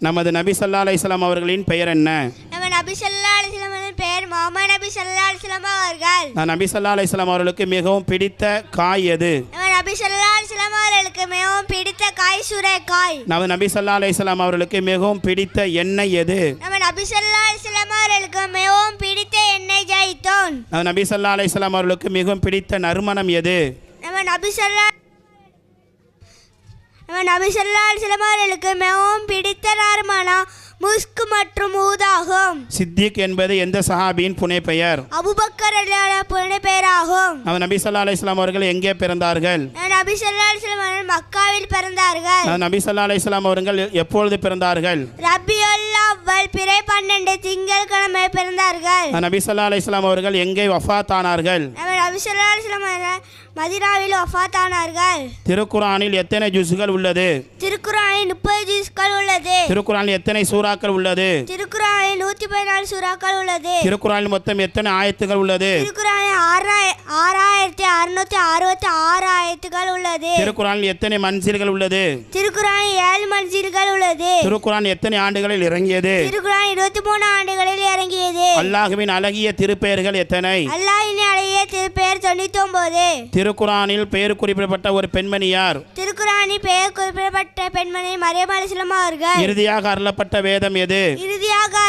நமது நபி ஸல்லல்லாஹு அலைஹி வஸல்லம் அவர்களின் பெயர் என்ன? நம்ம நபி ஸல்லல்லாஹு அலைஹி வஸல்லம் பெயர் முகமது நபி ஸல்லல்லாஹு அலைஹி வஸல்லம் அவர்கள். நான் நபி ஸல்லல்லாஹு அலைஹி வஸல்லம் அவர்களுக்கு மிகவும் பிடித்த காய் எது? நம்ம நபி ஸல்லல்லாஹு அலைஹி வஸல்லம் அவர்களுக்கு மிகவும் பிடித்த காய் சுரைக்காய் நமது நபி ஸல்லல்லாஹு அலைஹி வஸல்லம் அவர்களுக்கு மிகவும் பிடித்த எண்ணெய் எது? நம்ம நபி ஸல்லல்லாஹு அலைஹி வஸல்லம் அவர்களுக்கு மிகவும் பிடித்த எண்ணெய் ஜெய்தூன் நமது நபி ஸல்லல்லாஹு அலைஹி வஸல்லம் அவர்களுக்கு மிகவும் பிடித்த நறுமணம் எது? நம்ம நபி ஸல்லல்லாஹு நம்ம நபி ஸல்லல்லாஹு அலைஹி வஸல்லம் அவர்களுக்கு மிகவும் பிடித்த நறுமணம் முஸ்க் மற்றும் ஊதாகும். சித்திக் என்பது எந்த சஹாபியின் புனை பெயர் அபுபக்கர் புனை பெயராகும் நமது நபி ஸல்லல்லாஹு அலைஹி வஸல்லம் அவர்கள் எங்கே பிறந்தார்கள்? நபி அவர்கள் மக்காவில் பிறந்தார்கள். நபி வஸல்லம் அவர்கள் எப்பொழுது பிறந்தார்கள்? ரபியுல் பிறை பன்னெண்டு திங்கட்கிழமை பிறந்தார்கள். நமது நபி ஸல்லல்லாஹு அலைஹி வஸல்லம் அவர்கள் எங்கே வஃபாத் ஆனார்கள் நபி வஸல்லம் அவர்கள் மதீனாவில் வஃபாத்தானார்கள் திருக்குர்ஆனில் எத்தனை ஜுஸ்கள் உள்ளது? திருக்குறானில் முப்பது ஜூஸ்கள் உள்ளது. திருக்குர்ஆனில் எத்தனை சூறாக்கள் உள்ளது? திருக்குறானில் நூற்றி பதினாலு சூறாக்கள் உள்ளது. திருக்குர்ஆனில் மொத்தம் எத்தனை ஆயத்துகள் உள்ளது? திருக்குறானில் ஆறாய ஆறாயிரத்தி அறுநூத்தி அறுபத்தி ஆறு ஆயத்துகள் உள்ளது. திருக்குர்ஆனில் எத்தனை மன்சில்கள் உள்ளது? திருக்குறானில் ஏழு மன்சில்கள் உள்ளது. திருக்குர்ஆன் எத்தனை ஆண்டுகளில் இறங்கியது? திருக்குறான் இருபத்தி மூணு ஆண்டுகளில் இறங்கியது. அல்லாஹுவின் அழகிய திருப்பெயர்கள் எத்தனை? அல்லாஹின் அழகிய திருப்பெயர் தொண்ணூத்தி ஒன்பது திருக்குர்ஆனில் பெயர் குறிப்பிடப்பட்ட ஒரு பெண்மணி யார்? திருக்குறானில் பெயர் குறிப்பிடப்பட்ட பெண்மணி மரியம் அலிஸ்லாம் அவர்கள். இறுதியாக அருளப்பட்ட வேதம் எது? இறுதியாக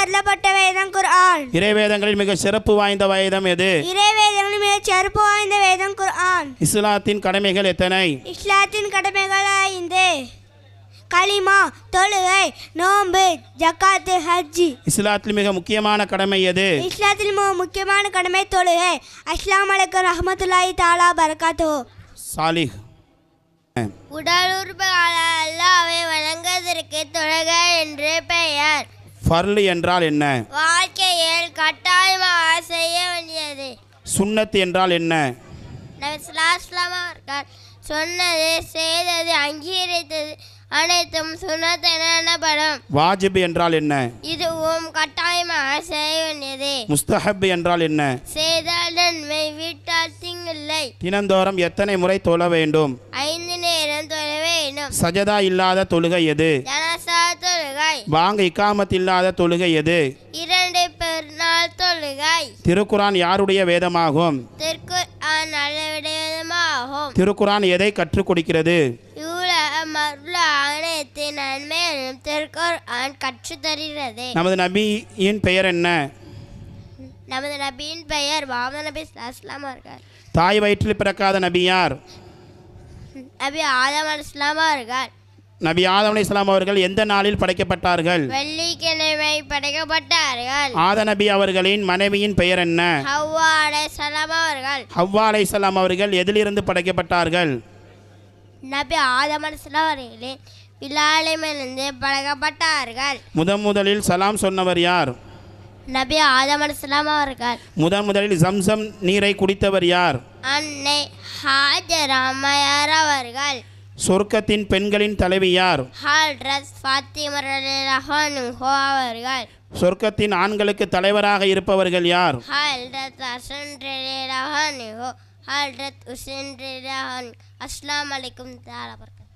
அருளப்பட்ட வேதம் குர்ஆன். இறைவேதங்களில் மிக சிறப்பு வாய்ந்த வேதம் எது? இறை வேதங்களில் மிகச் சிறப்பு வாய்ந்த வேதம் குர்ஆன். இஸ்லாத்தின் கடமைகள் எத்தனை? இஸ்லாத்தின் கடமைகள் ஐந்து. களிமா தொழுகை நோன்பு ஜக்காத்து ஹஜ்ஜி. இஸ்லாத்தில் மிக முக்கியமான கடமை எது? இஸ்லாத்தில் மிக முக்கியமான கடமை தொழுகை. அஸ்லாம் வலைக்கம் ரஹமத்துல்லாஹி தாலா பரகாத்தோ சாலிஹ். உடல் உறுப்புகள் அல்லாவை வழங்குவதற்கு தொழுகை ஃபர்லு என்றால் என்ன? வாழ்க்கையில் கட்டாயமாக செய்ய வேண்டியது? சுன்னத் என்றால் என்ன? சொன்னது செய்தது அங்கீகரித்தது அனைத்தும் என எனப்படும் வாஜிப் என்றால் என்ன? இதுவும் கட்டாயமாக செய்ய வேண்டியது. முஸ்தஹப் என்றால் என்ன? செய்தால் நன்மை விட்டால் தீங்கில்லை தினந்தோறும் எத்தனை முறை தொழ வேண்டும்? ஐந்து நேரம் தொழ வேண்டும். சஜதா இல்லாத தொழுகை எது? வாங்க இக்காமத் இல்லாத தொழுகை எது? இரண்டு பெருநாள் தொழுகை. திருக்குரான் யாருடைய வேதமாகும்? திருக்குரான் எதை கற்றுக் கொடுக்கிறது? நமது நபியின் பெயர் என்ன? நமது நபியின் பெயர் முகமது நபி அஸ்லாம் அவர்கள். தாய் வயிற்றில் பிறக்காத நபி யார்? நபி ஆதம் அலிஸ்லாம் அவர்கள். நபி ஆதம் அலி இஸ்லாம் அவர்கள் எந்த நாளில் படைக்கப்பட்டார்கள்? வெள்ளிக்கிழமை படைக்கப்பட்டார்கள். ஆத நபி அவர்களின் மனைவியின் பெயர் என்ன? ஹவ்வா அலைஹிஸ்ஸலாம் அவர்கள். ஹவ்வா அலை அவர்கள் எதிலிருந்து படைக்கப்பட்டார்கள்? நபி ஆதம் அலிஸ்லாம் அவர்களின் விழாலிமிருந்து படைக்கப்பட்டார்கள். முதன் முதலில் சலாம் சொன்னவர் யார்? நபி ஆதம் அலிஸ்லாம் அவர்கள். முதன் முதலில் ஜம்சம் நீரை குடித்தவர் யார்? அன்னை ஹாஜர் அம்மையார் அவர்கள். சொர்க்கத்தின் பெண்களின் தலைவி யார்? அவர்கள். சொர்க்கத்தின் ஆண்களுக்கு தலைவராக இருப்பவர்கள் யார்? அஸ்லாம் அலைக்கும்.